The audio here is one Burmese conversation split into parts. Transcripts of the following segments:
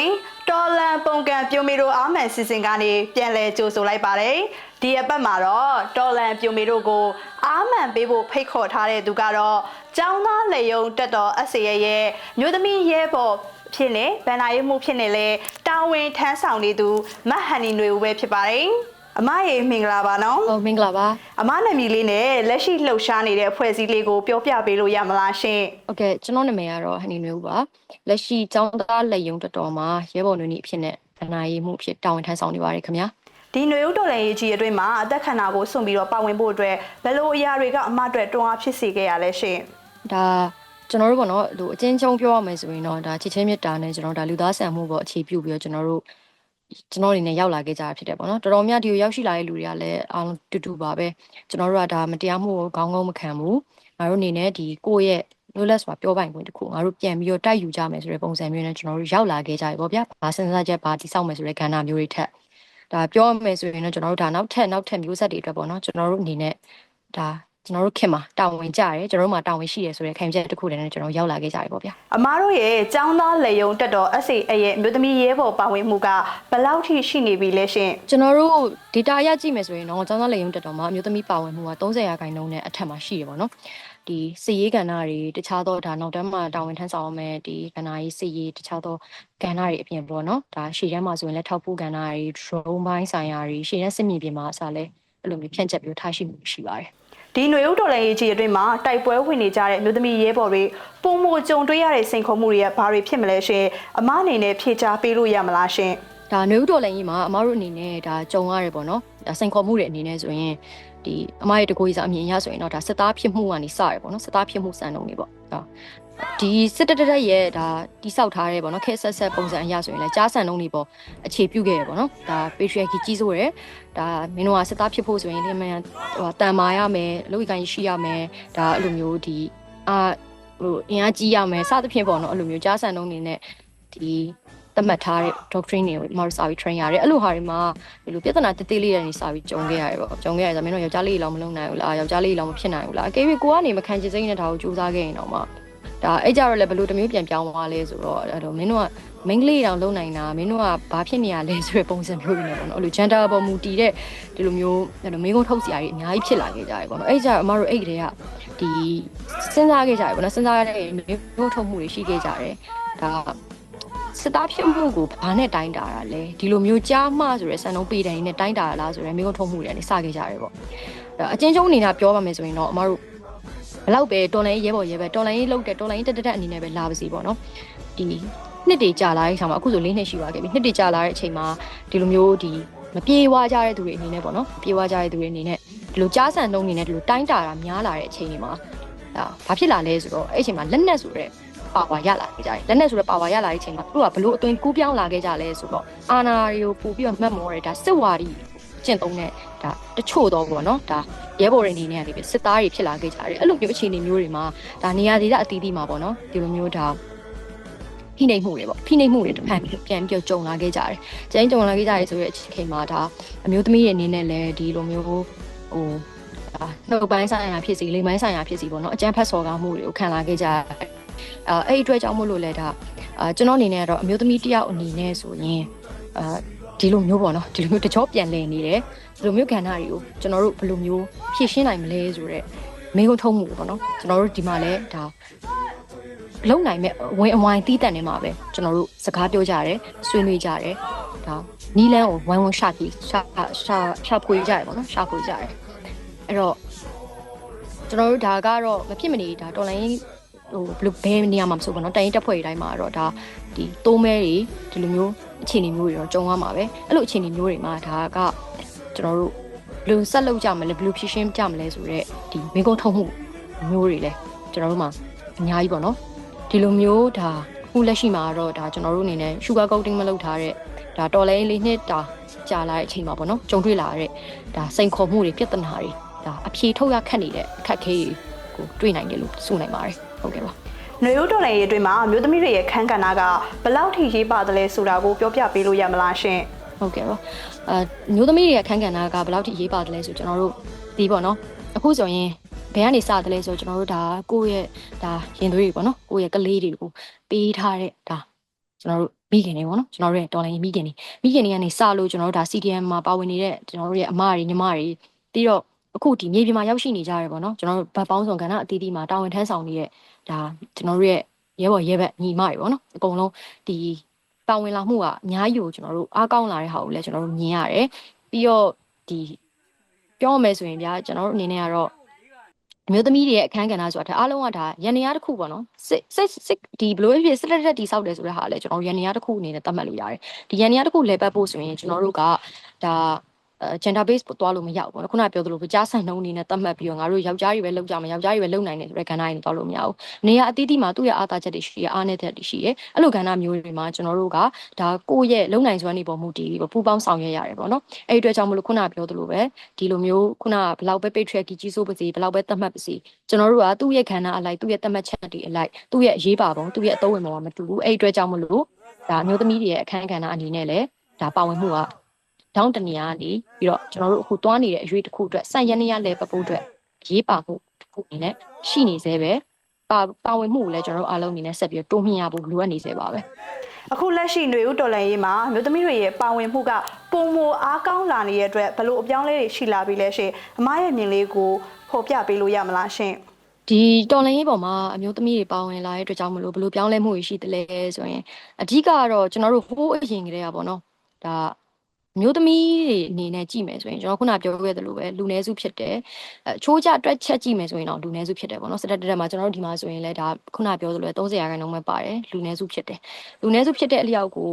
င်္ဂလာပါရှင်တော်လန်ပုံကံပြိုမီတို့အာမန်စီစဉ်ကနေပြန်လဲကြိုဆိုလိုက်ပါတယ်ဒီအပတ်မှာတော့တော်လန်ပြိုမီတို့ကိုအာမန်ပေးဖို့ဖိတ်ခေါ်ထားတဲ့သူကတော့ကျောင်းသားလေယုံတက်တော်အစေရရဲ့မြို့သမီးရဲဘော်ဖြစ်နေဗန္နာရေးမှုဖြစ်နေလဲတာဝန်ထမ်းဆောင်နေသူမတ်ဟန်နီနွေဦးပဲဖြစ်ပါတယ် အမရေမင်္ဂလာပါနော် ဟုတ်မင်္ဂလာပါ အမနာမည်လေးနဲ့လက်ရှိလှုပ်ရှားနေတဲ့အဖွဲ့အစည်းလေးကိုပြောပြပေးလို့ရမလားရှင် ဟုတ်ကဲ့ကျွန်တော်နာမည်ကတော့ဟန်နီနွေဦးပါလက်ရှိចောင်းသားလက်ယုံတော်တော်မှာရဲဘော်နွေနီအဖြစ်နဲ့ဗနာရေးမှုအဖြစ်တာဝန်ထမ်းဆောင်နေပါတယ်ခင်ဗျာ ဒီຫນွေဦးတော်လည်းရေးကြီးအတွင်းမှာအသက်ခန္ဓာကိုစွန့်ပြီးတော့ပါဝင်ဖို့အတွက်ဘယ်လိုအရာတွေကအမအတွက်တွန်းအားဖြစ်စေခဲ့ရလဲရှင် ဒါကျွန်တော်တို့ပေါ့နော်ဟိုအချင်းချင်းပြောရမယ်ဆိုရင်တော့ဒါချစ်ချင်းမြတ်တာနဲ့ကျွန်တော်တို့ဒါလူသားဆန်မှုပေါ့အခြေပြုပြီးတော့ကျွန်တော်တို့ ကျွန်တော်အနေနဲ့ရောက်လာခဲ့ကြတာဖြစ်တယ်ပေါ့နော်တော်တော်များဒီကိုရောက်ရှိလာတဲ့လူတွေကလည်းအားလုံးတူတူပါပဲကျွန်တော်တို့ကဒါမတရားမှုကိုခေါင်းငုံမခံဘူးငါတို့အနေနဲ့ဒီကိုယ့်ရဲ့လိုလက်စွာပြောပိုင်ခွင့်တစ်ခုငါတို့ပြန်ပြီးတော့တိုက်ယူကြမယ်ဆိုတဲ့ပုံစံမျိုးနဲ့ကျွန်တော်တို့ရောက်လာခဲ့ကြပြီပေါ့ဗျာ။ဘာစဉ်းစားချက်ဘာတိစောက်မယ်ဆိုတဲ့ကဏ္ဍမျိုးတွေထက်ဒါပြောရမယ်ဆိုရင်တော့ကျွန်တော်တို့ဒါနောက်ထပ်နောက်ထပ်မျိုးဆက်တွေအတွက်ပေါ့နော်ကျွန်တော်တို့အနေနဲ့ဒါ ကျွန်တော်တို့ခင်မှာတာဝန်ကြရတယ်ကျွန်တော်တို့မှာတာဝန်ရှိရဆိုတဲ့ခံယူချက်တစ်ခုတည်းနဲ့ကျွန်တော်ရောက်လာခဲ့ကြပြီပေါ့ဗျာအမတို့ရဲ့ចောင်းသားလေယုံတက်တော် SA အရဲ့မြို့သမီးရဲဘော်ပါဝင်မှုကဘယ်လောက်ထိရှိနေပြီလဲရှင်ကျွန်တော်တို့ data ရကြည့်မယ်ဆိုရင်တော့ကျောင်းသားလေယုံတက်တော်မှာအမျိုးသမီးပါဝင်မှုက30ရာခိုင်နှုန်းနဲ့အထက်မှာရှိတယ်ပေါ့နော်ဒီစီရေးကဏ္ဍတွေတခြားသောဒါနောက်တန်းမှာတာဝန်ထမ်းဆောင်ရမယ်ဒီကဏ္ဍရေးစီရေးတခြားသောကဏ္ဍတွေအပြင်ပေါ့နော်ဒါရှေ့တန်းမှာဆိုရင်လည်းထောက်ပို့ကဏ္ဍတွေ drone ဘိုင်းဆိုင်ရာတွေရှေ့တန်းစစ်မြေပြင်မှာအစားလဲအဲ့လိုမျိုးဖြန့်ချက်ပြီးထားရှိမှုရှိပါတယ် ဒီຫນွေဦးတော်လည်းရေးကြီးအတွင်းမှာတိုက်ပွဲဝင်နေကြတဲ့မြို့သမီးရဲဘော်တွေပုံမကြုံတွေ့ရတဲ့စိန်ခေါ်မှုတွေကဘာတွေဖြစ်မလဲရှင်အမအနေနဲ့ဖြေချပေးလို့ရမလားရှင်ဒါနွေဦးတော်လည်းကြီးမှာအမားတို့အနေနဲ့ဒါကြုံရတယ်ပေါ့နော်ဒါစိန်ခေါ်မှုတွေအနေနဲ့ဆိုရင်ဒီအမားရဲ့တကူကြီးစားအမြင်အရဆိုရင်တော့ဒါစစ်သားဖြစ်မှုကနေစရပေါ့နော်စစ်သားဖြစ်မှုစံနှုန်းတွေပေါ့ဟုတ်ဒီစစ်တတရက်ရဲ့ဒါတိဆောက်ထားတဲ့ပေါ့နော်ခဲဆက်ဆက်ပုံစံအရဆိုရင်လည်းကြားစံနှုန်းတွေပေါ့အခြေပြုခဲ့ရပေါ့နော်ဒါ patriarchy ကြီးစိုးတယ်ဒါမင်းတို့ကစစ်သားဖြစ်ဖို့ဆိုရင်လျမှန်ဟိုတန်မာရမယ်အလုပ်ကိုင်ရှိရမယ်ဒါအဲ့လိုမျိုးဒီအာဟိုအင်အားကြီးရမယ်စသဖြင့်ပေါ့နော်အဲ့လိုမျိုးကြားစံနှုန်းတွေနဲ့ဒီသတ်မှတ်ထားတဲ့ doctrine တွေကိုဒီမှာစာပြီး train ရတယ်အဲ့လိုဟာတွေမှာဒီလိုပြဿနာတိတိလေးတွေနေစာပြီးကြုံခဲ့ရတယ်ပေါ့ကြုံခဲ့ရဆိုမင်းတို့ယောက်ျားလေးတွေလောက်မလုပ်နိုင်ဘူးလားယောက်ျားလေးတွေလောက်မဖြစ်နိုင်ဘူးလားအကယ်၍ကိုကနေမခံချင်စိမ့်နဲ့ဒါကိုစူးစမ်းခဲ့ရင်တော့မှ ဒါအဲ့ကြတော့လည်းဘယ်လိုတစ်မျိုးပြန်ပြောင်းသွားလဲဆိုတော့အဲ့တော့မင်းတို့က main ကလေးတောင်လုံနိုင်တာမင်းတို့ကဘာဖြစ်နေရလဲဆိုတဲ့ပုံစံမျိုးတွေနဲ့ပေါ့နော်အဲ့လို gender ပေါ်မူတည်တဲ့ဒီလိုမျိုးအဲ့လိုမင်းကုန်းထုတ်စရာတွေအများကြီးဖြစ်လာခဲ့ကြတယ်ပေါ့နော်အဲ့ကြအမတို့အဲ့ကလေးကဒီစဉ်းစားခဲ့ကြတယ်ပေါ့နော်စဉ်းစားရတဲ့မင်းကုန်းထုတ်မှုတွေရှိခဲ့ကြတယ်ဒါစစ်သားဖြစ်မှုကိုဘာနဲ့တိုင်းတာတာလဲဒီလိုမျိုးကြားမှဆိုရဲစံနှုန်းပေတံနေနဲ့တိုင်းတာရလားဆိုရဲမိကုံထုံးမှုတွေကနေစခဲ့ကြတယ်ပေါ့အဲ့အချင်းချင်းအနေနဲ့ပြောပါမယ်ဆိုရင်တော့အမတို့ ဘလောက်ပဲတော်လိုင်းရဲဘော်ရဲပဲတော်လိုင်းလောက်တဲ့တော်လိုင်းတက်တက်အနေနဲ့ပဲလာပါစီပေါ့နော်ဒီနှစ်တွေကြာလာတဲ့အချိန်မှာအခုဆို၄နှစ်ရှိသွားခဲ့ပြီနှစ်တွေကြာလာတဲ့အချိန်မှာဒီလိုမျိုးဒီမပြေဝကြတဲ့သူတွေအနေနဲ့ပေါ့နော်ပြေဝကြတဲ့သူတွေအနေနဲ့ဒီလိုကြားစံနှုန်းအနေနဲ့ဒီလိုတိုင်းတာတာများလာတဲ့အချိန်တွေမှာဒါဘာဖြစ်လာလဲဆိုတော့အဲ့အချိန်မှာလက်နက်ဆိုတဲ့ပါဝါရလာခဲ့ကြတယ်လက်နဲ့ဆိုတော့ပါဝါရလာတဲ့အချိန်မှာသူတို့ကဘလို့အသွင်ကူးပြောင်းလာခဲ့ကြလဲဆိုတော့အာနာတွေကိုပို့ပြီးတော့မှတ်မောတယ်ဒါစစ်ဝါဒီကျင့်သုံးတဲ့ဒါတချို့တော့ပေါ့နော်ဒါ ရဲဘော်တွေအနေနဲ့ကနေပြီးစစ်သားတွေဖြစ်လာခဲ့ကြတယ်အဲ့လိုမျိုးအခြေအနေမျိုးတွေမှာဒါနေရာဒေသအသီးသီးမှာပေါ့နော်ဒီလိုမျိုးဒါဖိနှိပ်မှုတွေပေါ့ဖိနှိပ်မှုတွေတစ်ဖက်ပြန်ပြီးကြုံလာခဲ့ကြတယ်ကျင်းကြုံလာခဲ့ကြရဆိုတဲ့အချိန်မှာဒါအမျိုးသမီးတွေအနေနဲ့လည်းဒီလိုမျိုးဟိုဒါနှုတ်ပိုင်းဆိုင်ရာဖြစ်စီလိမ်ပိုင်းဆိုင်ရာဖြစ်စီပေါ့နော်အကျန်းဖက်စော်ကားမှုတွေကိုခံလာခဲ့ကြတယ်အဲအဲ့ဒီအတွက်ကြောင့်မို့လို့လဲဒါအာကျွန်တော်အနေနဲ့ကတော့အမျိုးသမီးတစ်ယောက်အနေနဲ့ဆိုရင်အာ ဒီလိုမျိုးပေါ့နော်ဒီလိုမျိုးတကြောပြန်လည်နေတယ်ဒီလိုမျိုးကဏ္ဍတွေကိုကျွန်တော်တို့ဘယ်လိုမျိုးဖြည့်ရှင်းနိုင်မလဲဆိုတော့မိကုံထုံးမှုပေါ့နော်ကျွန်တော်တို့ဒီမှာလဲဒါလုံနိုင်မဲ့ဝင်အဝိုင်းတီးတန့်နေမှာပဲကျွန်တော်တို့စကားပြောကြရတယ်ဆွေးနွေးကြရတယ်ဒါနီလန်းကိုဝိုင်းဝန်းရှာပြီးရှာရှာရှာဖွေကြရပေါ့နော်ရှာဖွေကြရအဲ့တော့ကျွန်တော်တို့ဒါကတော့မဖြစ်မနေဒါတော်လိုင်းဟိုဘယ်လိုဘယ်နေရာမှာမဆိုပေါ့နော်တိုင်ရင်တက်ဖွဲ့ရေးတိုင်းမှာတော့ဒါ ဒီတိုးမဲတွေဒီလိုမျိုးအခြေအနေမျိုးတွေတော့ကြုံရမှာပဲအဲ့လိုအခြေအနေမျိုးတွေမှာဒါကကျွန်တော်တို့ဘယ်လိုဆက်လုပ်ကြမလဲဘယ်လိုဖြည့်ရှင်းကြမလဲဆိုတော့ဒီမိကုံးထုံးမှုမျိုးတွေလဲကျွန်တော်တို့မှာအများကြီးပေါ့နော်ဒီလိုမျိုးဒါအခုလက်ရှိမှာတော့ဒါကျွန်တော်တို့အနေနဲ့ sugar coating မလုပ်ထားတဲ့ဒါတော်လဲလေးနှစ်တာကြာလာတဲ့အချိန်မှာပေါ့နော်ကြုံတွေ့လာတဲ့ဒါစိန်ခေါ်မှုတွေပြဿနာတွေဒါအဖြေထုတ်ရခက်နေတဲ့အခက်အခဲတွေကိုတွေ့နိုင်တယ်လို့ဆိုနိုင်ပါတယ်ဟုတ်ကဲ့ပါ ຫນွေဦးတော်လည်းရေးအတွင်းမှာမြို့သမီးတွေရဲ့ခန်းကဏ္ဍကဘယ်လောက်ထိရေးပါတယ်လဲဆိုတာကိုပြောပြပေးလို့ရမလားရှင်ဟုတ်ကဲ့ပါအဲမျိုးသမီးတွေရဲ့အခန်းကဏ္ဍကဘယ်လောက်ထိရေးပါတယ်လဲဆိုကျွန်တော်တို့ဒီပေါ့နော်အခုဆိုရင်ဘယ်ကနေစတယ်လဲဆိုကျွန်တော်တို့ဒါကိုယ့်ရဲ့ဒါရင်သွေးတွေပေါ့နော်ကိုယ့်ရဲ့ကလေးတွေကိုပေးထားတဲ့ဒါကျွန်တော်တို့မိခင်တွေပေါ့နော်ကျွန်တော်တို့ရဲ့တော်လိုင်းမိခင်တွေမိခင်တွေကနေစလို့ကျွန်တော်တို့ဒါ CDM မှာပါဝင်နေတဲ့ကျွန်တော်တို့ရဲ့အမတွေညီမတွေပြီးတော့အခုဒီမြေပြင်မှာရောက်ရှိနေကြရပေါ့နော်ကျွန်တော်တို့ဗတ်ပေါင်းဆောင်ကဏ္ဍအသီးသီးမှာတာဝန်ထမ်းဆောင်နေတဲ့ ဒါကျွန်တော်တို့ရဲ့ရဲဘော်ရဲဘက်ညီမတွေပေါ့နော်အကုန်လုံးဒီပါဝင်လာမှုကအများကြီးကိုကျွန်တော်တို့အားကောင်းလာတဲ့ဟာကိုလည်းကျွန်တော်တို့မြင်ရတယ်ပြီးတော့ဒီပြောရမယ်ဆိုရင်ဗျာကျွန်တော်တို့အနေနဲ့ကတော့အမျိုးသမီးတွေရဲ့အခန်းကဏ္ဍဆိုတာဒါအားလုံးကဒါရန်နေရတစ်ခုပေါ့နော်စစ်စစ်စစ်ဒီဘလို့ဖြစ်စစ်လက်တက်တီဆောက်တယ်ဆိုတဲ့ဟာလည်းကျွန်တော်တို့ရန်နေရတစ်ခုအနေနဲ့သတ်မှတ်လို့ရတယ်ဒီရန်နေရတစ်ခုလဲပတ်ဖို့ဆိုရင်ကျွန်တော်တို့ကဒါအဲ gender base ပို့သွားလို့မရဘူးပေါ့နော်ခုနကပြောသလိုကြားဆိုင်နှုံးအနေနဲ့သတ်မှတ်ပြီးတော့ငါတို့ယောက်ျားတွေပဲလုပ်ကြမယ်ယောက်ျားတွေပဲလုပ်နိုင်တယ်ဆိုတဲ့ကဏ္ဍတွေနဲ့သွားလို့မရဘူးနေရာအသီးသီးမှာသူ့ရဲ့အားသာချက်တွေရှိရအားနည်းချက်တွေရှိရအဲ့လိုကဏ္ဍမျိုးတွေမှာကျွန်တော်တို့ကဒါကိုယ့်ရဲ့လုံနိုင်စွမ်းနေပေါ်မူတည်ပြီးပူပေါင်းဆောင်ရွက်ရတယ်ပေါ့နော်အဲ့ဒီအတွက်ကြောင့်မလို့ခုနကပြောသလိုပဲဒီလိုမျိုးခုနကဘလောက်ပဲ patriarchy ကြီးစိုးပါစေဘလောက်ပဲသတ်မှတ်ပါစေကျွန်တော်တို့ကသူ့ရဲ့ခန္ဓာအလိုက်သူ့ရဲ့သတ်မှတ်ချက်တွေအလိုက်သူ့ရဲ့အရေးပါပုံသူ့ရဲ့အသုံးဝင်ပုံကမတူဘူးအဲ့ဒီအတွက်ကြောင့်မလို့ဒါအမျိုးသမီးတွေရဲ့အခန်းကဏ္ဍအနေနဲ့လည်းဒါပါဝင်မှုက တောင်းတနေရနေပြီးတော့ကျွန်တော်တို့အခုသွားနေတဲ့အရွေးတစ်ခုအတွက်စံရနေရလဲပပိုးအတွက်ရေးပါမှုတစ်ခုအနေနဲ့ရှိနေသေးပဲပါပါဝင်မှုကိုလည်းကျွန်တော်တို့အားလုံးအနေနဲ့ဆက်ပြီးတိုးမြှင့်ရဖို့လိုအပ်နေသေးပါပဲအခုလက်ရှိຫນွေဦးတော်လန်ရေးမှာမြို့သမီးတွေရဲ့ပါဝင်မှုကပုံမအားကောင်းလာနေတဲ့အတွက်ဘလို့အပြောင်းလဲတွေရှိလာပြီလဲရှင်အမားရဲ့မြင်လေးကိုဖော်ပြပေးလို့ရမလားရှင်ဒီတော်လိုင်းရေးပေါ်မှာအမျိုးသမီးတွေပါဝင်လာတဲ့အတွက်ကြောင့်မလို့ဘယ်လိုပြောင်းလဲမှုတွေရှိသလဲဆိုရင်အဓိကကတော့ကျွန်တော်တို့ဟိုးအရင်ကတည်းကပေါ့နော်ဒါအ မျိုးသမီးတွေအနေနဲ့ကြည့်မယ်ဆိုရင်ကျွန်တော်ခုနပြောခဲ့သလိုပဲလူနည်းစုဖြစ်တယ်အချိုးကျတွက်ချက်ကြည့်မယ်ဆိုရင်တော့လူနည်းစုဖြစ်တယ်ပေါ့နော်စတက်တက်မှာကျွန်တော်တို့ဒီမှာဆိုရင်လည်းဒါခုနပြောသလိုပဲ30ရာခိုင်နှုန်းပဲပါတယ်လူနည်းစုဖြစ်တယ်လူနည်းစုဖြစ်တဲ့အလျောက်ကို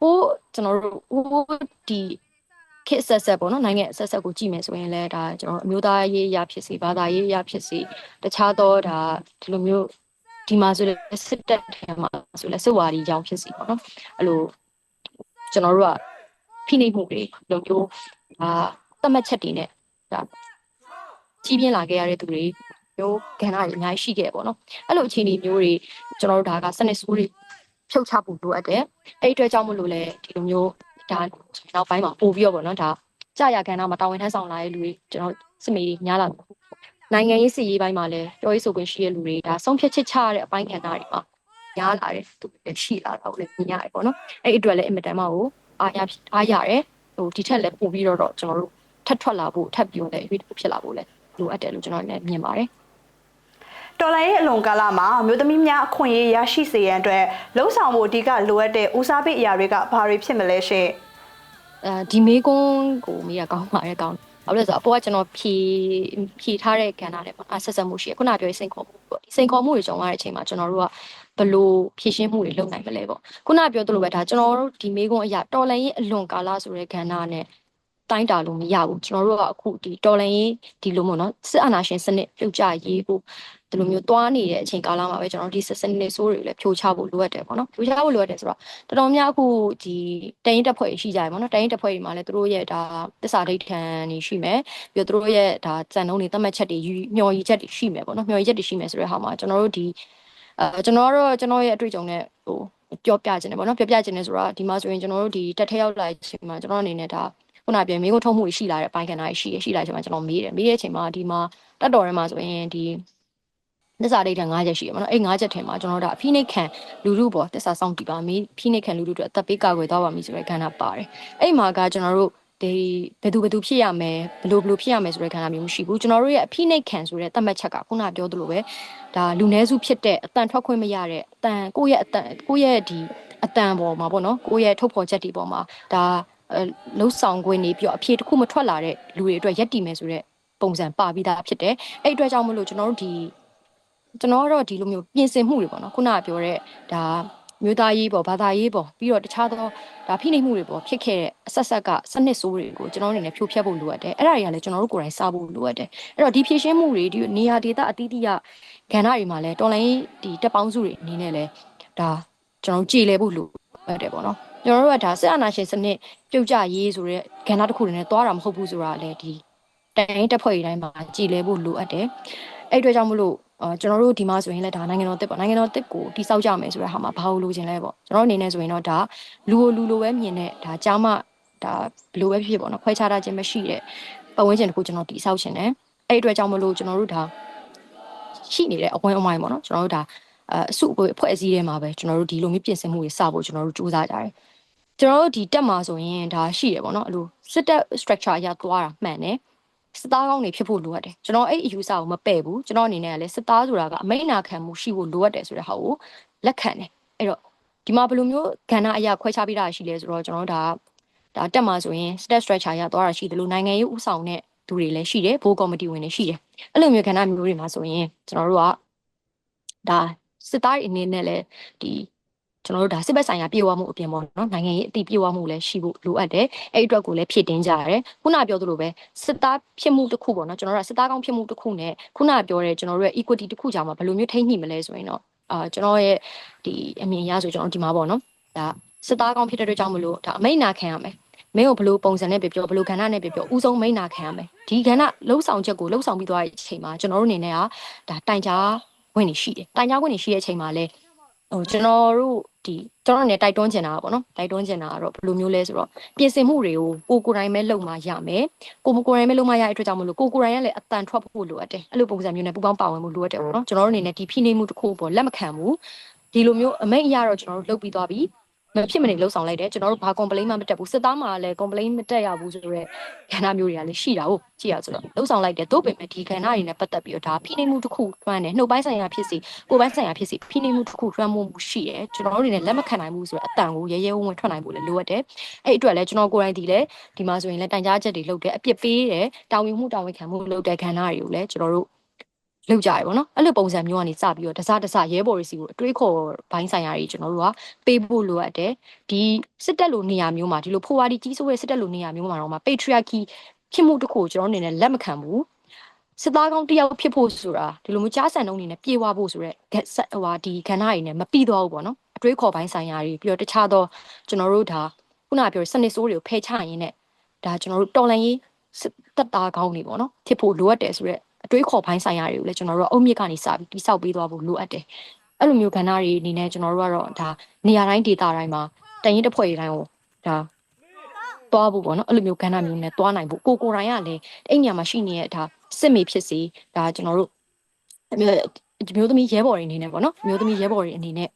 ဟိုးကျွန်တော်တို့ဟိုးဒီခေတ်ဆက်ဆက်ပေါ့နော်နိုင်ငံအဆက်ဆက်ကိုကြည့်မယ်ဆိုရင်လည်းဒါကျွန်တော်အမျိုးသားရေးအရာဖြစ်စီဘာသာရေးအရာဖြစ်စီတခြားသောဒါဒီလိုမျိုးဒီမှာဆိုလည်းစစ်တပ်ထဲမှာဆိုလည်းစစ်ဝါဒီကြောင်ဖြစ်စီပေါ့နော်အဲ့လိုကျွန်တော်တို့က ဖိနှိပ်မှုတွေလိုမျိုးဒါသတ်မှတ်ချက်တွေနဲ့ဒါကြီးပြင်းလာခဲ့ရတဲ့သူတွေမျိုးကဏ္ဍတွေအများကြီးရှိခဲ့ပေါ့နော်အဲ့လိုအခြေအနေမျိုးတွေကျွန်တော်တို့ဒါကစနစ်ဆိုးတွေဖြုတ်ချဖို့လိုအပ်တယ်အဲ့ဒီအတွက်ကြောင့်မလို့လဲဒီလိုမျိုးဒါနောက်ပိုင်းမှာပို့ပြီးတော့ပေါ့နော်ဒါကြာရကဏ္ဍမှာတာဝန်ထမ်းဆောင်လာတဲ့လူတွေကျွန်တော်စစ်မေးများလာနိုင်ငံရေးစီရေးပိုင်းမှာလည်းပြောရေးဆိုခွင့်ရှိတဲ့လူတွေဒါဆုံးဖြတ်ချက်ချရတဲ့အပိုင်းကဏ္ဍတွေမှာများလာတဲ့သူတွေရှိလာတော့လည်းမြင်ရတယ်ပေါ့နော်အဲ့ဒီအတွက်လည်းအင်မတန်မှကို အားရအားရတယ်ဟိုဒီထက်လည်းပို့ပြီးတော့တော့ကျွန်တော်တို့ထပ်ထွက်လာဖို့ထပ်ပြီးတော့လည်းရွေးတစ်ခုဖြစ်လာဖို့လည်းလိုအပ်တယ်လို့ကျွန်တော်လည်းမြင်ပါတယ်တော်လိုင်းရဲ့အလွန်ကာလမှာအမျိုးသမီးများအခွင့်အရေးရရှိစေရန်အတွက်လှုံ့ဆော်မှုအဓိကလိုအပ်တဲ့ဦးစားပေးအရာတွေကဘာတွေဖြစ်မလဲရှင်အဲဒီမေးခွန်းကိုမေးရကောင်းပါတယ်ကောင်းဘာလို့လဲဆိုတော့အပေါ်ကကျွန်တော်ဖြေဖြေထားတဲ့ကဏ္ဍတွေပေါ့အဆက်ဆက်မှုရှိရခုနပြောစိန်ခေါ်မှုပေါ့ဒီစိန်ခေါ်မှုတွေကြုံရတဲ့အချိန်မှာကျွန်တော်တို့က ဘလို့ဖြည့်ရှင်းမှုတွေလုပ်နိုင်မလဲပေါ့ခုနပြောသလိုပဲဒါကျွန်တော်တို့ဒီမေးခွန်းအရာတော်လန်ရေးအလွန်ကာလဆိုတဲ့ကဏ္ဍနဲ့တိုင်းတာလို့မရဘူးကျွန်တော်တို့ကအခုဒီတော်လန်ရေးဒီလိုမို့နော်စစ်အာဏာရှင်စနစ်ပြုတ်ကျရေးဖို့ဒီလိုမျိုးတွားနေတဲ့အချိန်ကာလမှာပဲကျွန်တော်ဒီစနစ်ဆိုးတွေလည်းဖြိုချဖို့လိုအပ်တယ်ပေါ့နော်ဖြိုချဖို့လိုအပ်တယ်ဆိုတော့တော်တော်များအခုဒီတိုင်းရင်တပ်ဖွဲ့ရှိကြတယ်ပေါ့နော်တိုင်းရင်တပ်ဖွဲ့တွေမှာလည်းတို့ရဲ့ဒါတစ္ဆာဒိဋ္ဌံတွေရှိမယ်ပြီးတော့တို့ရဲ့ဒါစံနှုန်းတွေသတ်မှတ်ချက်တွေညှော်ရည်ချက်တွေရှိမယ်ပေါ့နော်ညှော်ရည်ချက်တွေရှိမယ်ဆိုတဲ့ဟာမှာကျွန်တော်တို့ဒီ အဲကျွန်တော်ကတော့ကျွန်တော်ရဲ့အတွေ့အကြုံနဲ့ဟိုပြောပြခြင်းတယ်ပေါ့နော်ပြောပြခြင်းတယ်ဆိုတာဒီမှာဆိုရင်ကျွန်တော်တို့ဒီတက်ထဲရောက်လာချိန်မှာကျွန်တော်အနေနဲ့ဒါခုနကပြန်မိကိုထုံးမှုရှိလာတဲ့အပိုင်းကဏ္ဍရှိရရှိလာချိန်မှာကျွန်တော်မေးတယ်မေးတဲ့အချိန်မှာဒီမှာတက်တော်ထဲမှာဆိုရင်ဒီတစ္ဆာဒိဋ္ဌံ၅ချက်ရှိရမှာနော်အဲ့၅ချက်ထဲမှာကျွန်တော်တို့ဒါအဖိနှိတ်ခံလူလူပေါ့တစ္ဆာစောင့်တည်ပါမီးဖိနှိတ်ခံလူလူတို့အသက်ပေးကာကွယ်သွားပါမည်ဆိုတဲ့ခန္ဓာပါတယ်အဲ့မှာကကျွန်တော်တို့ ဒီဘယ်သူဘယ်သူဖြစ်ရမယ်ဘလို့ဘလို့ဖြစ်ရမယ်ဆိုတဲ့ခန္ဓာမျိုးမရှိဘူးကျွန်တော်တို့ရဲ့အဖိနှိတ်ခံဆိုတဲ့သတ်မှတ်ချက်ကခုနပြောသလိုပဲဒါလူနည်းစုဖြစ်တဲ့အတန်ထွက်ခွင့်မရတဲ့အတန်ကိုယ့်ရဲ့အတန်ကိုယ့်ရဲ့ဒီအတန်ပေါ်မှာပေါ့နော်ကိုယ့်ရဲ့ထုတ်ဖော်ချက်တွေပေါ်မှာဒါလှုပ်ဆောင်ခွင့်နေပြီးတော့အဖြေတစ်ခုမထွက်လာတဲ့လူတွေအတွက်ရက်တည်မယ်ဆိုတဲ့ပုံစံပါပြီးသားဖြစ်တယ်အဲ့အတွက်ကြောင့်မလို့ကျွန်တော်တို့ဒီကျွန်တော်ကတော့ဒီလိုမျိုးပြင်ဆင်မှုတွေပေါ့နော်ခုနကပြောတဲ့ဒါ မြို့သားရေးပေါ့ဘာသာရေးပေါ့ပြီးတော့တခြားသောဒါဖိနှိပ်မှုတွေပေါ့ဖြစ်ခဲ့တဲ့အဆက်ဆက်ကစနစ်ဆိုးတွေကိုကျွန်တော်အနေနဲ့ဖြိုဖျက်ဖို့လိုအပ်တယ်အဲ့ဒါတွေကလည်းကျွန်တော်တို့ကိုယ်တိုင်စားဖို့လိုအပ်တယ်အဲ့တော့ဒီဖြည့်ရှင်းမှုတွေဒီနေရာဒေသအသီးသီးကကဏ္ဍတွေမှာလည်းတော်လိုင်းဒီတက်ပေါင်းစုတွေအနေနဲ့လည်းဒါကျွန်တော်ကြည်လဲဖို့လိုအပ်တယ်ပေါ့နော်ကျွန်တော်တို့ကဒါစစ်အာဏာရှင်စနစ်ပြုတ်ကျရေးဆိုတဲ့ကဏ္ဍတစ်ခုတည်းနဲ့သွားတာမဟုတ်ဘူးဆိုတာလည်းဒီတိုင်းတက်ဖွဲ့ရေးတိုင်းမှာကြည်လဲဖို့လိုအပ်တယ်အဲ့အတွက်ကြောင့်မလို့ အာကျွန်တော်တို့ဒီမှာဆိုရင်လည်းဒါနိုင်ငံတော်တစ်ပေါ့နိုင်ငံတော်တစ်ကိုတိစောက်ကြမယ်ဆိုတဲ့ဟာမှာဘာလို့လိုချင်လဲပေါ့ကျွန်တော်အနေနဲ့ဆိုရင်တော့ဒါလူကိုလူလိုပဲမြင်တဲ့ဒါကြားမဒါဘလိုပဲဖြစ်ဖြစ်ပေါ့နော်ခွဲခြားတာခြင်းမရှိတဲ့ပတ်ဝန်းကျင်တစ်ခုကျွန်တော်တိစောက်ချင်တယ်အဲ့အတွက်ကြောင့်မလို့ကျွန်တော်တို့ဒါရှိနေတဲ့အဝိုင်းအဝိုင်းပေါ့နော်ကျွန်တော်တို့ဒါအအစုအကိုအဖွဲ့အစည်းထဲမှာပဲကျွန်တော်တို့ဒီလိုမျိုးပြင်ဆင်မှုတွေစဖို့ကျွန်တော်တို့စူးစမ်းကြတယ်ကျွန်တော်တို့ဒီတက်မှာဆိုရင်ဒါရှိရပေါ့နော်အဲ့လိုစစ်တပ် structure အရသွားတာမှန်တယ် စစ်သားကောင်းတွေဖြစ်ဖို့လိုအပ်တယ်ကျွန်တော်အဲ့အယူဆကိုမပယ်ဘူးကျွန်တော်အနေနဲ့ကလည်းစစ်သားဆိုတာကအမိန့်အနာခံမှုရှိဖို့လိုအပ်တယ်ဆိုတဲ့ဟာကိုလက်ခံတယ်အဲ့တော့ဒီမှာဘယ်လိုမျိုးကဏ္ဍအရာခွဲခြားပေးတာရှိလဲဆိုတော့ကျွန်တော်တို့ဒါဒါတက်မှာဆိုရင် state structure ရသွားတာရှိတယ်လို့နိုင်ငံရေးဥဆောင်တဲ့သူတွေလည်းရှိတယ်ဘိုးကော်မတီဝင်တွေရှိတယ်အဲ့လိုမျိုးကဏ္ဍမျိုးတွေမှာဆိုရင်ကျွန်တော်တို့ကဒါစစ်သားတွေအနေနဲ့လည်းဒီ ကျွန်တော်တို့ဒါစစ်ဘက်ဆိုင်ရာပြေဝမှုအပြင်ပေါ့နော်နိုင်ငံရေးအတိပြေဝမှုလည်းရှိဖို့လိုအပ်တယ်အဲ့ဒီအတွက်ကိုလည်းဖြစ်တင်ကြရတယ်ခုနပြောသလိုပဲစစ်သားဖြစ်မှုတစ်ခုပေါ့နော်ကျွန်တော်တို့ကစစ်သားကောင်းဖြစ်မှုတစ်ခုနဲ့ခုနပြောတဲ့ကျွန်တော်တို့ရဲ့ equity တစ်ခုကြာမှာဘယ်လိုမျိုးထိညှိမလဲဆိုရင်တော့အာကျွန်တော်ရဲ့ဒီအမြင်အရဆိုကျွန်တော်ဒီမှာပေါ့နော်ဒါစစ်သားကောင်းဖြစ်တဲ့အတွက်ကြောင့်မလို့ဒါအမိန့်နာခံရမယ်မင်းကိုဘယ်လိုပုံစံနဲ့ပြောပြောဘယ်လိုခန္ဓာနဲ့ပြောပြောဥဆုံးမိန့်နာခံရမယ်ဒီခန္ဓာလှုပ်ဆောင်ချက်ကိုလှုပ်ဆောင်ပြီးသွားတဲ့အချိန်မှာကျွန်တော်တို့အနေနဲ့ကဒါတိုင်ကြားဝင်နေရှိတယ်တိုင်ကြားဝင်နေရှိတဲ့အချိန်မှာလဲဟိုကျွန်တော်တို့ ဒီကျွန်တော်အနေနဲ့တိုက်တွန်းချင်တာပေါ့နော်တိုက်တွန်းချင်တာကတော့ဘယ်လိုမျိုးလဲဆိုတော့ပြင်ဆင်မှုတွေကိုကိုကိုယ်တိုင်ပဲလုပ်မှရမယ်ကိုကိုယ်တိုင်ပဲလုပ်မှရတဲ့အတွက်ကြောင့်မလို့ကိုကိုယ်တိုင်ကလည်းအတန်ထွက်ဖို့လိုအပ်တယ်အဲ့လိုပုံစံမျိုးနဲ့ပူပေါင်းပါဝင်မှုလိုအပ်တယ်ပေါ့နော်ကျွန်တော်တို့အနေနဲ့ဒီဖိနှိပ်မှုတစ်ခုပေါ်လက်မခံဘူးဒီလိုမျိုးအမိတ်အရတော့ကျွန်တော်တို့လုပ်ပြီးသွားပြီ မဖြစ်မနေလှုပ်ဆောင်လိုက်တယ်ကျွန်တော်တို့ဘာ complaint မှမတက်ဘူးစစ်သားမှာလည်း complaint မတက်ရဘူးဆိုတော့ခန္ဓာမျိုးတွေကလည်းရှိတာဟုတ်ကြည့်ရဆိုတော့လှုပ်ဆောင်လိုက်တယ်တို့ပင်မဲ့ဒီခန္ဓာတွေနဲ့ပတ်သက်ပြီးတော့ဒါဖိနှိပ်မှုတစ်ခုတွန်းတယ်နှုတ်ပိုင်းဆိုင်ရာဖြစ်စီကိုယ်ပိုင်းဆိုင်ရာဖြစ်စီဖိနှိပ်မှုတစ်ခုတွန်းမှုရှိတယ်ကျွန်တော်တို့တွေနဲ့လက်မခံနိုင်ဘူးဆိုတော့အတန်ကိုရဲရဲဝံ့ဝံ့ထွက်နိုင်ဖို့လည်းလိုအပ်တယ်အဲ့အတွက်လည်းကျွန်တော်ကိုယ်တိုင်ဒီလည်းဒီမှာဆိုရင်လည်းတိုင်ကြားချက်တွေလုပ်တယ်အပြစ်ပေးတယ်တာဝန်မှုတာဝန်ခံမှုလုပ်တဲ့ခန္ဓာတွေကိုလည်းကျွန်တော်တို့ လောက်ကြရပါတော့အဲ့လိုပုံစံမျိုးကနေစပြီးတော့တစားတစားရဲဘော်တွေစီကိုအတွေးခေါ်ဘိုင်းဆိုင်ရာတွေကျွန်တော်တို့ကပေးဖို့လိုအပ်တယ်ဒီစစ်တပ်လိုနေရာမျိုးမှာဒီလိုဖိုဝါဒီကြီးစိုးတဲ့စစ်တပ်လိုနေရာမျိုးမှာတော့မှ patriarchy ဖြစ်မှုတစ်ခုကိုကျွန်တော်အနေနဲ့လက်မခံဘူးစစ်သားကောင်းတယောက်ဖြစ်ဖို့ဆိုတာဒီလိုမျိုးကြားဆန်တုံးနေနဲ့ပြေဝဖို့ဆိုရက်ဟိုဟာဒီခန္ဓာတွေနဲ့မပြီးတော့ဘူးပေါ့နော်အတွေးခေါ်ပိုင်းဆိုင်ရာတွေပြီးတော့တခြားသောကျွန်တော်တို့ဒါခုနပြောစနစ်ဆိုးတွေကိုဖယ်ချရင်းနဲ့ဒါကျွန်တော်တို့တော်လန်ရေးစစ်တပ်သားကောင်းတွေပေါ့နော်ဖြစ်ဖို့လိုအပ်တယ်ဆိုရက် အတွေးခေါ်ပိုင်းဆိုင်ရာတွေကိုလည်းကျွန်တော်တို့အုံမြစ်ကနေစပြီးတိဆောက်ပေးသွားဖို့လိုအပ်တယ်အဲ့လိုမျိုးကဏ္ဍတွေအနေနဲ့ကျွန်တော်တို့ကတော့ဒါနေရာတိုင်းဒေသတိုင်းမှာတရင်တစ်ဖွဲ့တိုင်းကိုဒါသွားဖို့ပေါ့နော်အဲ့လိုမျိုးကဏ္ဍမျိုးနဲ့သွားနိုင်ဖို့ကိုကိုယ်တိုင်ကလည်းအဲ့ညမှာရှိနေတဲ့ဒါစစ်မေဖြစ်စီဒါကျွန်တော်တို့အမျိုးဒီမျိုးသမီးရဲဘော်တွေအနေနဲ့ပေါ့နော်မျိုးသမီးရဲဘော်တွေအနေနဲ့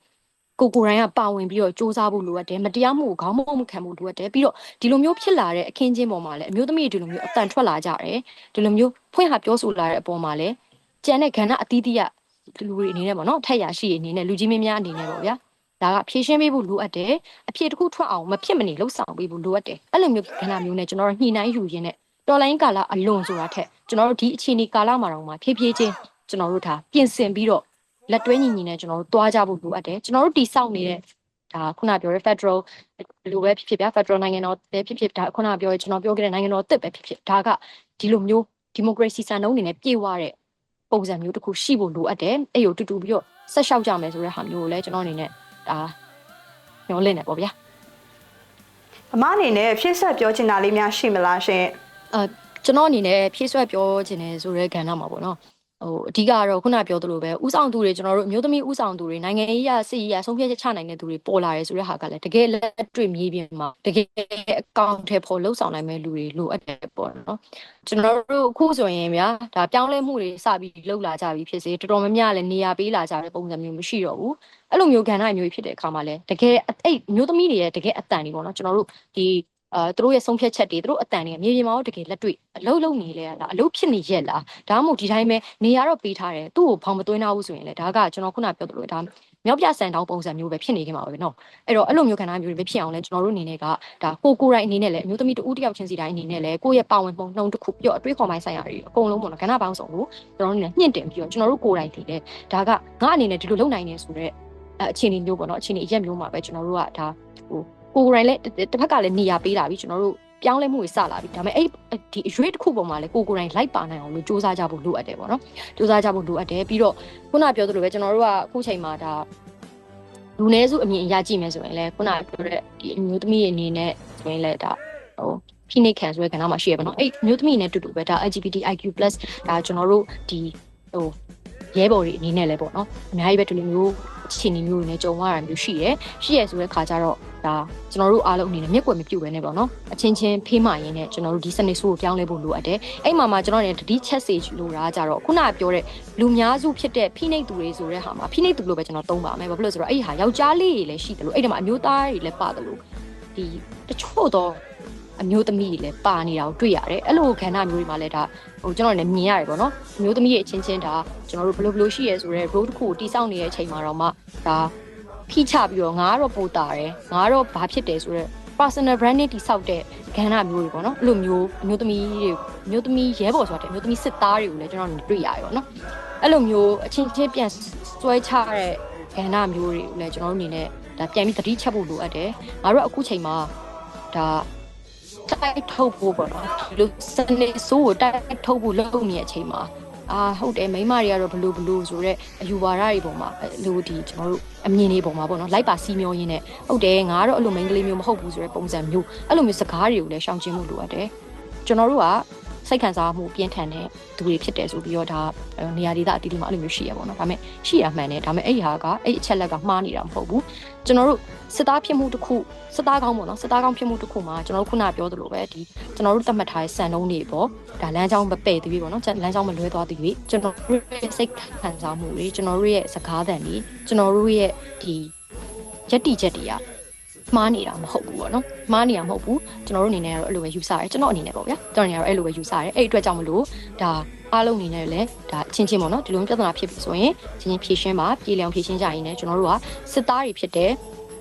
ကိုကိုရိုင်းကပါဝင်ပြီးတော့စူးစမ်းဖို့လိုအပ်တယ်မတရားမှုကိုခေါင်းမုံမခံဖို့လိုအပ်တယ်ပြီးတော့ဒီလိုမျိုးဖြစ်လာတဲ့အခင်းချင်းပေါ်မှာလည်းအမျိုးသမီးတွေဒီလိုမျိုးအတန်ထွက်လာကြတယ်ဒီလိုမျိုးဖွင့်ဟပြောဆိုလာတဲ့အပေါ်မှာလည်းကြံတဲ့ခန္ဓာအသီးသီးကလူတွေအနေနဲ့ပေါ့နော်ထက်ရရှိအနေနဲ့လူကြီးမင်းများအနေနဲ့ပေါ့ဗျာဒါကဖြည့်ရှင်းပေးဖို့လိုအပ်တယ်အဖြစ်တစ်ခုထွက်အောင်မဖြစ်မနေလှုပ်ဆောင်ပေးဖို့လိုအပ်တယ်အဲ့လိုမျိုးခန္ဓာမျိုးနဲ့ကျွန်တော်တို့ညှိနှိုင်းယူရင်းနဲ့တော်လိုင်းကာလအလွန်ဆိုတာထက်ကျွန်တော်တို့ဒီအခြေအနေကာလမှာတော့မှဖြည်းဖြည်းချင်းကျွန်တော်တို့ဒါပြင်ဆင်ပြီးတော့ လက်တွဲညီညီနဲ့ကျွန်တော်တို့တွားကြဖို့လိုအပ်တယ်ကျွန်တော်တို့တိစောက်နေတဲ့ဒါခုနပြောတဲ့ Federal လိုပဲဖြစ်ဖြစ်ဗျာ Federal နိုင်ငံတော်ပဲဖြစ်ဖြစ်ဒါခုနပြောရကျွန်တော်ပြောခဲ့တဲ့နိုင်ငံတော်အစ်စ်ပဲဖြစ်ဖြစ်ဒါကဒီလိုမျိုး democracy စံနှုန်းတွေနဲ့ပြေဝတဲ့ပုံစံမျိုးတစ်ခုရှိဖို့လိုအပ်တယ်အဲ့ကိုတူတူပြီးတော့ဆက်လျှောက်ကြမယ်ဆိုတဲ့ဟာမျိုးကိုလည်းကျွန်တော်အနေနဲ့ဒါမျှော်လင့်နေပေါ့ဗျာအမအနေနဲ့ဖြည့်ဆက်ပြောချင်တာလေးများရှိမလားရှင်အဲကျွန်တော်အနေနဲ့ဖြည့်ဆွက်ပြောခြင်းတယ်ဆိုတဲ့ကဏ္ဍမှာပေါ့နော် ဟိုအဓိကကတော့ခုနပြောသလိုပဲဥဆောင်သူတွေကျွန်တော်တို့အမျိုးသမီးဥဆောင်သူတွေနိုင်ငံရေးရစစ်ရေးရဆုံးဖြတ်ချက်ချနိုင်တဲ့သူတွေပေါ်လာရဲဆိုတဲ့ဟာကလည်းတကယ်လက်တွေ့မြေပြင်မှာတကယ်အကောင့်ထဲပေါ်လှုပ်ဆောင်နိုင်မဲ့လူတွေလိုအပ်တယ်ပေါ့နော်ကျွန်တော်တို့အခုဆိုရင်ဗျာဒါပြောင်းလဲမှုတွေစပြီးလှုပ်လာကြပြီဖြစ်စေတော်တော်များများလည်းနေရာပေးလာကြတဲ့ပုံစံမျိုးမရှိတော့ဘူးအဲ့လိုမျိုးကဏ္ဍမျိုးဖြစ်တဲ့အခါမှာလည်းတကယ်အဲ့မျိုးသမီးတွေရဲ့တကယ်အတန်တွေပေါ့နော်ကျွန်တော်တို့ဒီ အဲသူတို့ရဲ့ဆုံးဖြတ်ချက်တွေသူတို့အတန်တွေမြေပြင်မှာတော့တကယ်လက်တွေ့အလုံးလုံးနေလဲလားအလုံးဖြစ်နေရက်လားဒါမှမဟုတ်ဒီတိုင်းပဲနေရတော့ပေးထားတယ်သူ့ကိုဖောင်မသွင်းတော့ဘူးဆိုရင်လေဒါကကျွန်တော်ခုနပြောသလိုဒါမြောက်ပြဆန်တောင်းပုံစံမျိုးပဲဖြစ်နေခင်ပါပဲနော်အဲ့တော့အဲ့လိုမျိုးခန္ဓာမျိုးတွေပဲဖြစ်အောင်လဲကျွန်တော်တို့အနေနဲ့ကဒါကိုကိုရိုင်းအနေနဲ့လည်းအမျိုးသမီးတူဦးတယောက်ချင်းစီတိုင်းအနေနဲ့လည်းကိုယ့်ရဲ့ပါဝင်ပုံနှုံတစ်ခုပြီးတော့အတွေးခေါ်ပိုင်းဆိုင်ရာတွေအကုန်လုံးပေါ့နော်ခန္ဓာပေါင်းစုံကိုကျွန်တော်တို့အနေနဲ့ညှင့်တင်ပြီးတော့ကျွန်တော်တို့ကိုယ်တိုင်တည်တယ်ဒါကငါအနေနဲ့ဒီလိုလုပ်နိုင်နေဆိုတော့အခြေအနေမျိုးပေါ့နော်အခြေအနေအရက်မျိုးမှာပဲကျွန်တော်တို့ကဒါဟို ကိုယ်တိုင်လည်းတစ်ဖက်ကလည်းနေရာပေးလာပြီကျွန်တော်တို့ပြောင်းလဲမှုတွေစလာပြီဒါပေမဲ့အဲ့ဒီအရွေးတစ်ခုပေါ်မှာလည်းကိုကိုယ်တိုင်လိုက်ပါနိုင်အောင်လို့စူးစမ်းကြဖို့လိုအပ်တယ်ပေါ့နော်စူးစမ်းကြဖို့လိုအပ်တယ်ပြီးတော့ခုနပြောသလိုပဲကျွန်တော်တို့ကအခုချိန်မှာဒါလူနည်းစုအမြင်အရကြည့်မယ်ဆိုရင်လည်းခုနပြောတဲ့ဒီအမျိုးသမီးအနေနဲ့ဆိုရင်လည်းဒါဟိုဖိနှိပ်ခံဆိုတဲ့ကဏ္ဍမှာရှိရပါတော့အဲ့အမျိုးသမီးနဲ့တူတူပဲဒါ LGBTIQ+ ဒါကျွန်တော်တို့ဒီဟိုရဲဘော်တွေအနေနဲ့လည်းပေါ့နော်အများကြီးပဲဒီလိုမျိုးအခြေအနေမျိုးတွေနဲ့ကြုံရတာမျိုးရှိတယ်ရှိရဆိုတဲ့ခါကျတော့ ဒါကျွန်တော်တို့အားလုံးအနေနဲ့မျက်ကွယ်မပြုတ်ပဲနဲ့ပေါ့နော်အချင်းချင်းဖေးမှရင်းနဲ့ကျွန်တော်တို့ဒီစနစ်ဆိုးကိုပြောင်းလဲဖို့လိုအပ်တယ်အဲ့မှာမှကျွန်တော်တို့တတိချက်စေလိုတာကြတော့ခုနကပြောတဲ့လူများစုဖြစ်တဲ့ဖိနှိပ်သူတွေဆိုတဲ့ဟာမှာဖိနှိပ်သူလို့ပဲကျွန်တော်သုံးပါမယ်ဘာဖြစ်လို့လဲဆိုတော့အဲ့ဒီဟာယောက်ျားလေးတွေလည်းရှိတယ်လို့အဲ့ဒီမှာအမျိုးသားတွေလည်းပါတယ်လို့ဒီတချို့တော့အမျိုးသမီးတွေလည်းပါနေတာကိုတွေ့ရတယ်အဲ့လိုခန္ဓာမျိုးတွေမှာလည်းဒါဟိုကျွန်တော်လည်းမြင်ရတယ်ပေါ့နော်အမျိုးသမီးရဲ့အချင်းချင်းဒါကျွန်တော်တို့ဘယ်လိုဘယ်လိုရှိရဲဆိုတော့ road တစ်ခုကိုတိစောက်နေတဲ့အချိန်မှာတော့မှဒါ ဖိချပြီးတော့ငါကတော့ပိုတာတယ်ငါကတော့ဘာဖြစ်တယ်ဆိုတော့ personal branding တိစောက်တဲ့ခန္ဓာမျိုးတွေပေါ့နော်အဲ့လိုမျိုးအမျိုးသမီးတွေအမျိုးသမီးရဲဘော်ဆိုတဲ့အမျိုးသမီးစစ်သားတွေကိုလည်းကျွန်တော်တို့တွေ့ရတယ်ပေါ့နော်အဲ့လိုမျိုးအချင်းချင်းပြန်စွဲချတဲ့ခန္ဓာမျိုးတွေကိုလည်းကျွန်တော်တို့အနေနဲ့ဒါပြန်ပြီးသတိချက်ဖို့လိုအပ်တယ်ငါတို့အခုချိန်မှာဒါတိုက်ထုတ်ဖို့ပေါ့နော်ဒီလိုစနေဆိုးကိုတိုက်ထုတ်ဖို့လုပ်နေတဲ့အချိန်မှာ အာဟုတ်တယ်မိန်းမတွေကတော့ဘလို့ဘလို့ဆိုတော့အယူဝါဒတွေပေါ်မှာအဲ့လိုဒီကျွန်တော်တို့အမြင်တွေပေါ်မှာပေါ့နော်လိုက်ပါစီမျောရင်းနဲ့ဟုတ်တယ်ငါကတော့အဲ့လိုမိန်းကလေးမျိုးမဟုတ်ဘူးဆိုတဲ့ပုံစံမျိုးအဲ့လိုမျိုးစကားတွေကိုလည်းရှောင်ကျဉ်မှုလိုအပ်တယ်ကျွန်တော်တို့က စိတ်ခံစားမှုပြင်းထန်တဲ့သူတွေဖြစ်တယ်ဆိုပြီးတော့ဒါနေရာဒေသအတီးတီးမှာအဲ့လိုမျိုးရှိရပါတော့ဒါပေမဲ့ရှိရမှန်တယ်ဒါပေမဲ့အဲ့ဒီဟာကအဲ့အချက်လက်ကမှားနေတာမဟုတ်ဘူးကျွန်တော်တို့စစ်သားဖြစ်မှုတစ်ခုစစ်သားကောင်းပေါ့နော်စစ်သားကောင်းဖြစ်မှုတစ်ခုမှာကျွန်တော်တို့ခုနပြောသလိုပဲဒီကျွန်တော်တို့သတ်မှတ်ထားတဲ့စံနှုန်းတွေပေါ့ဒါလမ်းကြောင်းမပယ်သေးဘူးပေါ့နော်လမ်းကြောင်းမလွဲသွားသေးဘူးကျွန်တော်တို့ရဲ့စိတ်ခံစားမှုတွေကျွန်တော်တို့ရဲ့စကားသံတွေကျွန်တော်တို့ရဲ့ဒီရက်တီချက်တွေက မှားနေတာမဟုတ်ဘူးပေါ့နော်မှားနေတာမဟုတ်ဘူးကျွန်တော်တို့အနေနဲ့ကတော့အဲ့လိုပဲယူဆရတယ်ကျွန်တော်အနေနဲ့ပေါ့ဗျာကျွန်တော်အနေနဲ့ကတော့အဲ့လိုပဲယူဆရတယ်အဲ့အတွက်ကြောင့်မလို့ဒါအားလုံးအနေနဲ့လည်းဒါချင်းချင်းပေါ့နော်ဒီလိုမျိုးပြဿနာဖြစ်ပြီဆိုရင်ချင်းချင်းဖြေရှင်းပါပြေလည်အောင်ဖြေရှင်းကြရင်လည်းကျွန်တော်တို့ကစစ်သားတွေဖြစ်တဲ့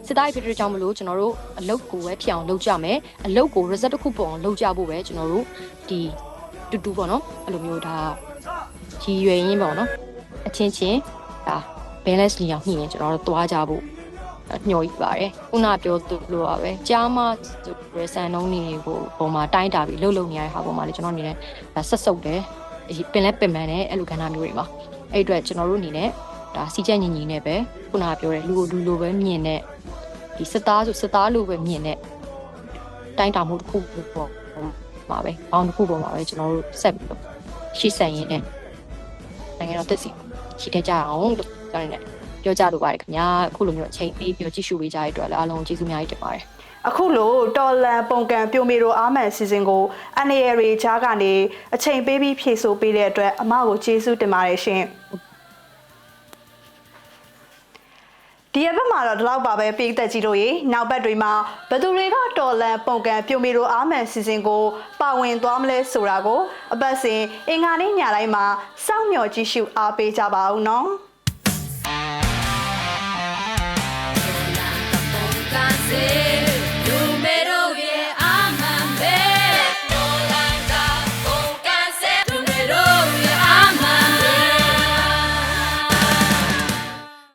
စစ်သားတွေဖြစ်တဲ့ကြောင့်မလို့ကျွန်တော်တို့အလုတ်ကိုပဲဖြစ်အောင်လုပ်ကြမယ်အလုတ်ကို result တစ်ခုပေါ်အောင်လုပ်ကြဖို့ပဲကျွန်တော်တို့ဒီတူတူပေါ့နော်အဲ့လိုမျိုးဒါရည်ရွယ်ရင်းပေါ့နော်အချင်းချင်းဒါ balance လျောင်ညှိရင်ကျွန်တော်တို့သွားကြဖို့ ညှော်ယူပါတယ်ခုနပြောသူလိုပါပဲကြားမဆိုရဆန်နှုံးတွေကိုပုံမှာတိုင်းတာပြီးလှုပ်လှုပ်နေရတဲ့ဟာပုံမှာလေကျွန်တော်အနေနဲ့ဒါဆက်ဆုပ်တယ်ပင်လဲပင်ပန်းတယ်အဲ့လိုကဏ္ဍမျိုးတွေမှာအဲ့အတွက်ကျွန်တော်တို့အနေနဲ့ဒါစီချက်ညီညီနဲ့ပဲခုနပြောတဲ့လူကိုလူလိုပဲမြင်တဲ့ဒီစစ်သားဆိုစစ်သားလိုပဲမြင်တဲ့တိုင်းတာမှုတစ်ခုပေါ့ပါပဲဘောင်းတစ်ခုပေါ်မှာပဲကျွန်တော်တို့ဆက်ပြီးတော့ရှေ့ဆက်ရင်းနဲ့နိုင်ငံတော်တက်စီရှိတဲ့ကြအောင်လို့ပြောနေတယ် ပြောကြလိုပါတယ်ခင်ဗျာအခုလိုမျိုးအချိန်ပေးပြီးကြည့်ရှုပေးကြတဲ့အတွက်လည်းအားလုံးကျေးဇူးအများကြီးတင်ပါတယ်အခုလိုတော်လန်ပုံကံပြိုမီတို့အာမန်စီစဉ်ကို NAR တွေကြားကနေအချိန်ပေးပြီးဖြည့်ဆို့ပေးတဲ့အတွက်အမကိုကျေးဇူးတင်ပါတယ်ရှင်ဒီအပတ်မှာတော့ဒီလောက်ပါပဲပြည်သက်ကြီးတို့ရေနောက်ဘက်တွေမှာဘယ်သူတွေကတော်လန်ပုံကံပြိုမီတို့အာမန်စီစဉ်ကိုပါဝင်သွားမလဲဆိုတာကို အပတ်စဉ်အင်္ဂါနေ့ညတိုင်းမှာစောင့်မျှော်ကြည့်ရှုအားပေးကြပါဦးနော် Yeah.